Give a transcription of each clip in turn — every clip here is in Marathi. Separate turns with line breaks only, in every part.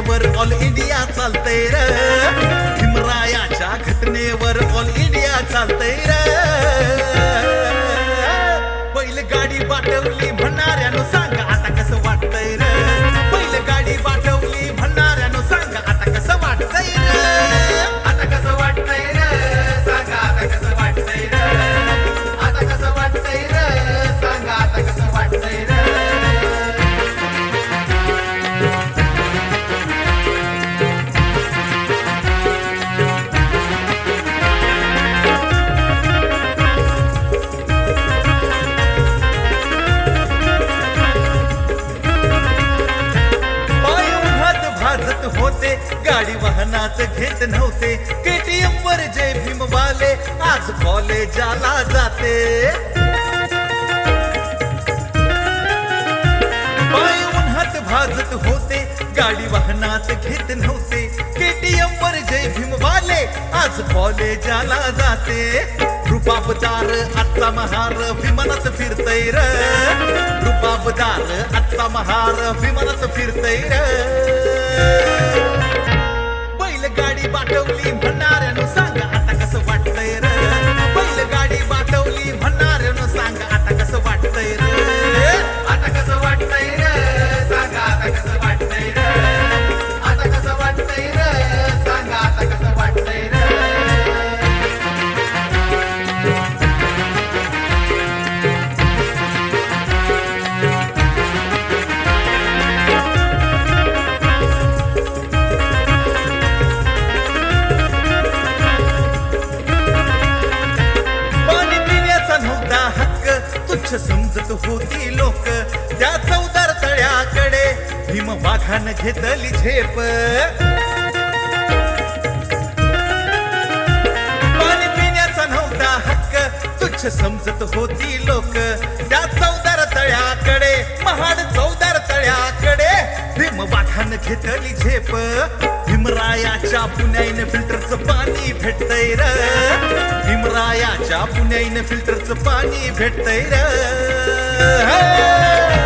घटनेवर ऑल इंडिया चालतंय र. भीमरायाच्या घटनेवर ऑल इंडिया चालतंय. नव्हते. गाडी वाहनाच घेत नव्हते. केटीएम वर जय भीमवाले आज कॉलेजाला जाते. पाय उन्हात भाजत होते. गाडी वाहनात घेत नव्हते. केटीएम वर जय भीमवाले आज कॉलेजाला जाते. रुबाबदार आजचा महार विमानात फिरतय र. रुबाबदार आजचा महार विमानात फिरतय बैलगाडी पाठवली म्हणणाऱ्यानं होती लोक. त्या चौदार तळ्याकडे भीम वाघान घेतली झेप. पाणी पिण्याचा नव्हता हक्क तुच्छ समजत होती लोक. त्या चौदार तळ्याकडे महाड चौदार तळ्याकडे भीम वाघान घेतली झेप. भीमरायाच्या पुण्याईने फिल्टरचं पाणी भेटतय र. भीमरायाच्या पुण्याईने फिल्टरचं पाणी भेटतय र. बैलगाडी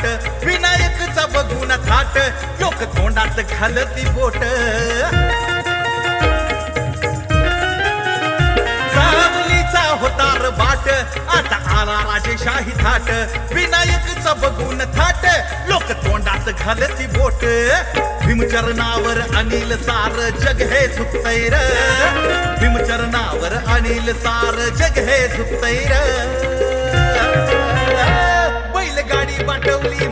थाट विनायकचा बघून थाट लोक तोंडात घालती बोट. सावलीचा होतार बाट आता आला राजेशाही थाट. विनायकचा बघून थाट लोक तोंडात घालती बोट. भीमचरणावर अनिल सार जग हे सुकतय भीमचरणावर अनिल सार जग हे सुकतय र